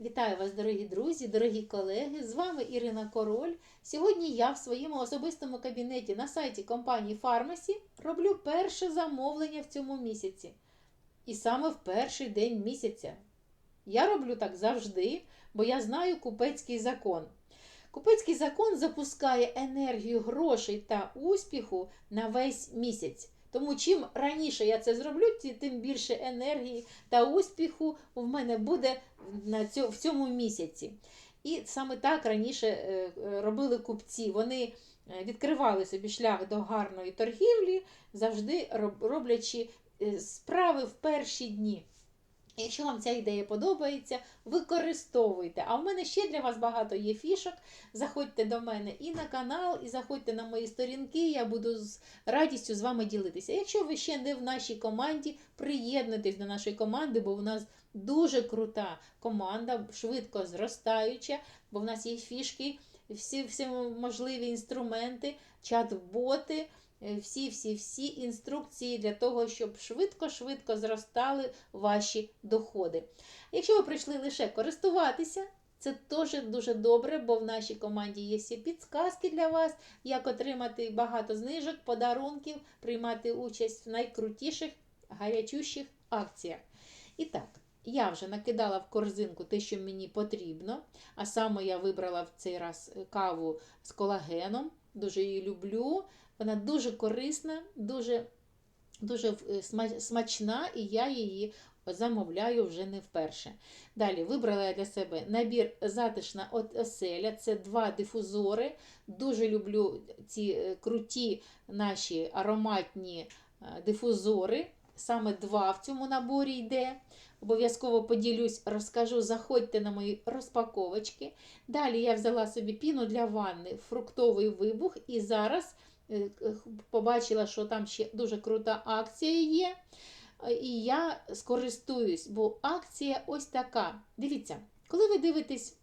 Вітаю вас, дорогі друзі, дорогі колеги. З вами Ірина Король. Сьогодні я в своєму особистому кабінеті на сайті компанії Фармасі роблю перше замовлення в цьому місяці. І саме в перший день місяця. Я роблю так завжди, бо я знаю купецький закон. Купецький закон запускає енергію грошей та успіху на весь місяць. Тому чим раніше я це зроблю, тим більше енергії та успіху в мене буде в цьому місяці. І саме так раніше е, е, робили купці. Вони е, відкривали собі шлях до гарної торгівлі, завжди роблячи справи в перші дні. Якщо вам ця ідея подобається, використовуйте. А в мене ще для вас багато є фішок. Заходьте до мене і на канал, і заходьте на мої сторінки. Я буду з радістю з вами ділитися. Якщо ви ще не в нашій команді, приєднуйтесь до нашої команди, бо в нас дуже крута команда, швидко зростаюча, бо в нас є фішки, всі, всі можливі інструменти, чат-боти. Всі-всі-всі інструкції для того, щоб швидко-швидко зростали ваші доходи. Якщо ви прийшли лише користуватися, це теж дуже добре, бо в нашій команді є всі підсказки для вас, як отримати багато знижок, подарунків, приймати участь в найкрутіших гарячущих акціях. І так, я вже накидала в корзинку те, що мені потрібно. А саме я вибрала в цей раз каву з колагеном. Дуже її люблю. Вона дуже корисна, дуже, дуже е, смачна, і я її замовляю вже не вперше. Далі вибрала я для себе набір затишна от оселя. Це два дифузори. Дуже люблю ці е, круті наші ароматні е, дифузори. Саме два в цьому наборі йде. Обов'язково поділюсь, розкажу, заходьте на мої розпаковочки. Далі я взяла собі піну для ванни, фруктовий вибух, і зараз побачила, що там ще дуже крута акція є. Е, І я скористуюсь, бо акція ось така. Дивіться, коли ви дивитесь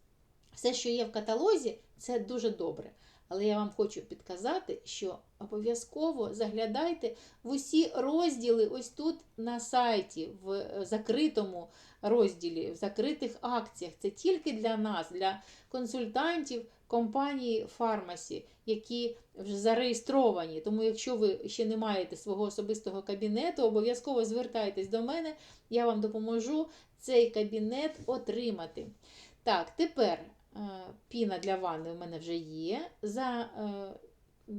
все, що є в каталозі, це дуже добре. Але я вам хочу підказати, що обов'язково заглядайте в усі розділи ось тут на сайті, в е, закритому розділі, в закритих акціях. Це тільки для нас, для консультантів компанії Фармасі, які вже зареєстровані. Тому, якщо ви ще не маєте свого особистого кабінету, обов'язково звертайтесь до мене, я вам допоможу цей кабінет отримати. Так, тепер е, піна для ванни у мене вже є за е,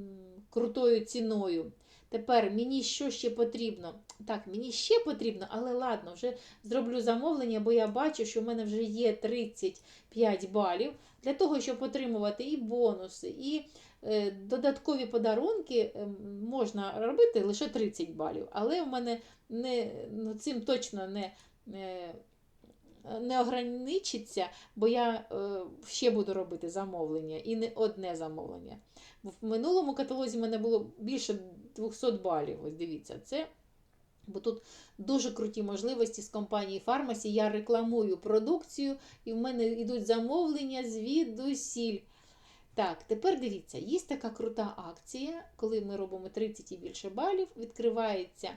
крутою ціною. Тепер мені що ще потрібно? Так, мені ще потрібно, але ладно, вже зроблю замовлення, бо я бачу, що в мене вже є 35 балів. Для того, щоб отримувати і бонуси, і е, додаткові подарунки, е, можна робити лише 30 балів. Але в мене не, ну, цим точно не. е, не ограничиться, бо я е, ще буду робити замовлення і не одне замовлення. В минулому каталозі в мене було більше 200 балів. Ось дивіться, це. Бо тут дуже круті можливості з компанії Фармасі. Я рекламую продукцію, і в мене йдуть замовлення звідусіль. Так, тепер дивіться, є така крута акція, коли ми робимо 30 і більше балів, відкривається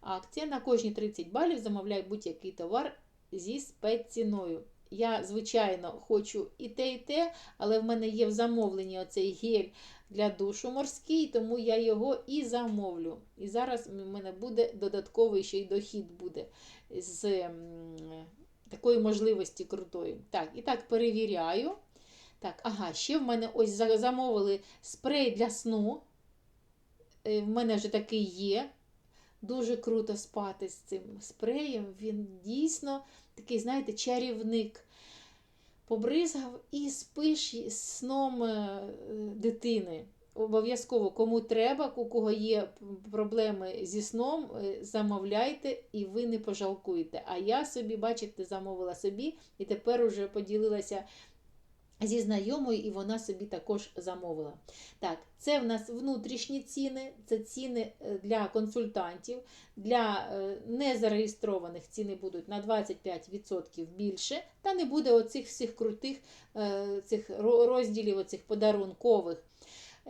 акція. На кожні 30 балів замовляй будь-який товар зі спецціною. Я, звичайно, хочу і те, і те, але в мене є в замовленні оцей гель для душу морський, тому я його і замовлю. І зараз в мене буде додатковий ще й дохід буде з такої можливості крутої. Так, і так перевіряю. Так, ага, ще в мене ось замовили спрей для сну. Е, В мене вже такий є. Дуже круто спати з цим спреєм. Він дійсно такий, знаєте, чарівник. Побризгав і спиш сном е, дитини. Обов'язково, кому треба, у кого є проблеми зі сном, е, замовляйте і ви не пожалкуєте. А я собі, бачите, замовила собі і тепер уже поділилася зі знайомою, і вона собі також замовила. Так, це в нас внутрішні ціни, це ціни е, для консультантів, для е, незареєстрованих ціни будуть на 25% більше, та не буде оцих всіх крутих е, цих розділів, оцих подарункових.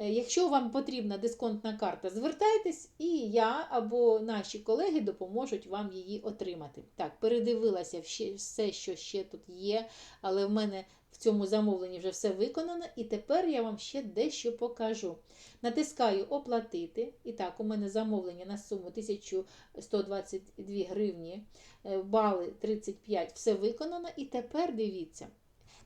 Е, Якщо вам потрібна дисконтна карта, звертайтесь, і я або наші колеги допоможуть вам її отримати. Так, передивилася все, що ще тут є, але в мене в цьому замовленні вже все виконано, і тепер я вам ще дещо покажу. Натискаю Оплатити. І так, у мене замовлення на суму 1122 гривні, е, бали 35, все виконано. І тепер дивіться.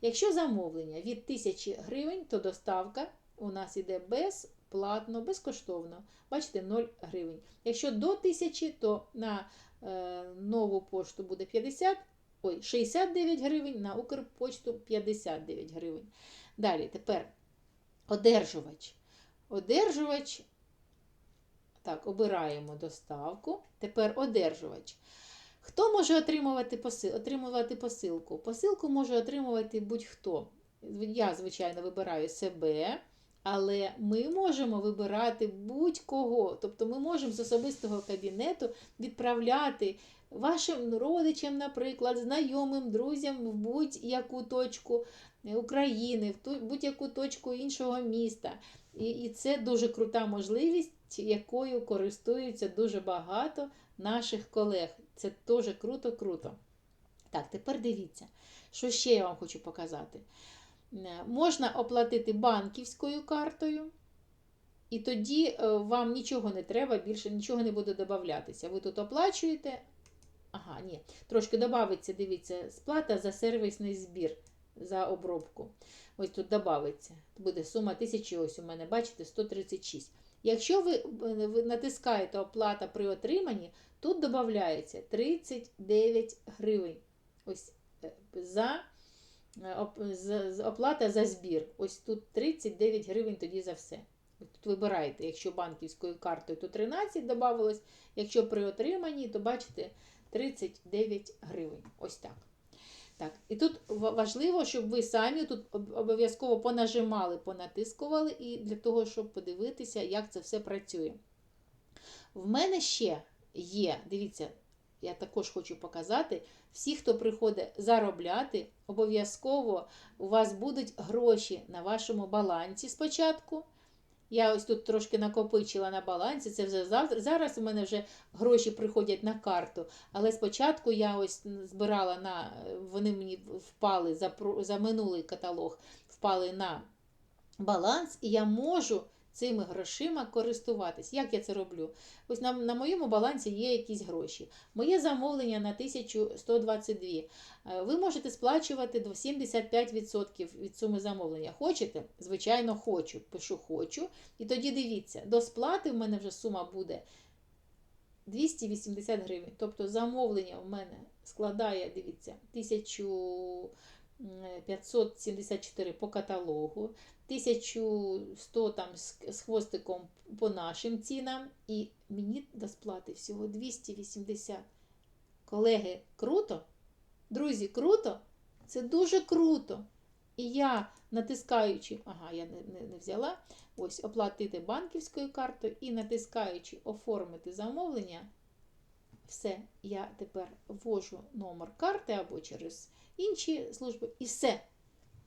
Якщо замовлення від 1000 гривень, то доставка у нас іде безплатно, безкоштовно. Бачите, 0 гривень. Якщо до 1000, то на е, нову пошту буде 50, ой, 69 гривень, на Укрпочту 59 гривень. Далі, тепер одержувач. Одержувач. Так, обираємо доставку. Тепер одержувач. Хто може отримувати, посил, отримувати посилку? Посилку може отримувати будь-хто. Я, звичайно, вибираю себе, але ми можемо вибирати будь-кого. Тобто ми можемо з особистого кабінету відправляти вашим родичам, наприклад, знайомим, друзям в будь-яку точку України, в будь-яку точку іншого міста. І, і це дуже крута можливість, якою користуються дуже багато наших колег. Це дуже круто-круто. Так, тепер дивіться, що ще я вам хочу показати. Можна оплатити банківською картою, і тоді е, вам нічого не треба, більше нічого не буде додатися. Ви тут оплачуєте. Ага, ні, трошки додається, дивіться, сплата за сервісний збір за обробку. Ось тут додається. Буде сума 1000, ось у мене, бачите, 136. Якщо ви, е, ви натискаєте оплата при отриманні, тут додається 39 гривень. Ось е, за- оплата за збір. Ось тут 39 гривень тоді за все. Тут вибираєте, якщо банківською картою, то 13 додавалось, якщо при отриманні, то бачите 39 гривень. Ось так. Так, і тут важливо, щоб ви самі тут обов'язково понажимали, понатискували, і для того, щоб подивитися, як це все працює. В мене ще є, дивіться, я також хочу показати, всі, хто приходить заробляти, обов'язково у вас будуть гроші на вашому балансі спочатку. Я ось тут трошки накопичила на балансі, це вже завтра. Зараз у мене вже гроші приходять на карту. Але спочатку я ось збирала на, вони мені впали за, за минулий каталог, впали на баланс, і я можу цими грошима користуватись. Як я це роблю? Ось на, на моєму балансі є якісь гроші. Моє замовлення на 1122. Е, Ви можете сплачувати до 75% від суми замовлення. Хочете? Звичайно, хочу. Пишу хочу. І тоді дивіться, до сплати в мене вже сума буде 280 гривень. Тобто замовлення в мене складає, дивіться, 1574 по каталогу, 1100 там з хвостиком по нашим цінам, і мені до сплати всього 280. Колеги, круто? Друзі, круто? Це дуже круто. І я, натискаючи, ага, я не, не, не взяла, ось оплатити банківською картою і натискаючи оформити замовлення, все, я тепер ввожу номер карти або через інші служби, і все.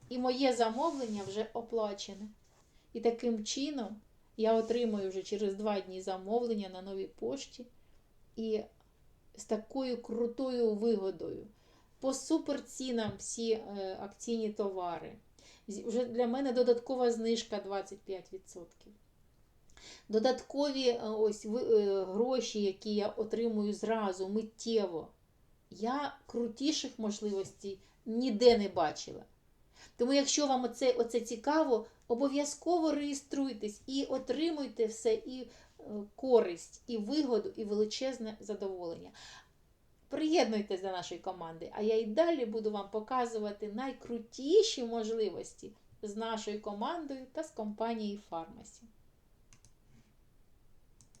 І моє замовлення вже оплачене. І таким чином я отримую вже через два дні замовлення на новій пошті. І з такою крутою вигодою. По суперцінам всі е, акційні товари. Вже для мене додаткова знижка 25%. Додаткові е, ось е, гроші, які я отримую зразу, миттєво. Я крутіших можливостей ніде не бачила. Тому, якщо вам оце, оце цікаво, обов'язково реєструйтесь і отримуйте все, і е, користь, і вигоду, і величезне задоволення. Приєднуйтесь до нашої команди, а я і далі буду вам показувати найкрутіші можливості з нашою командою та з компанією Фармасі.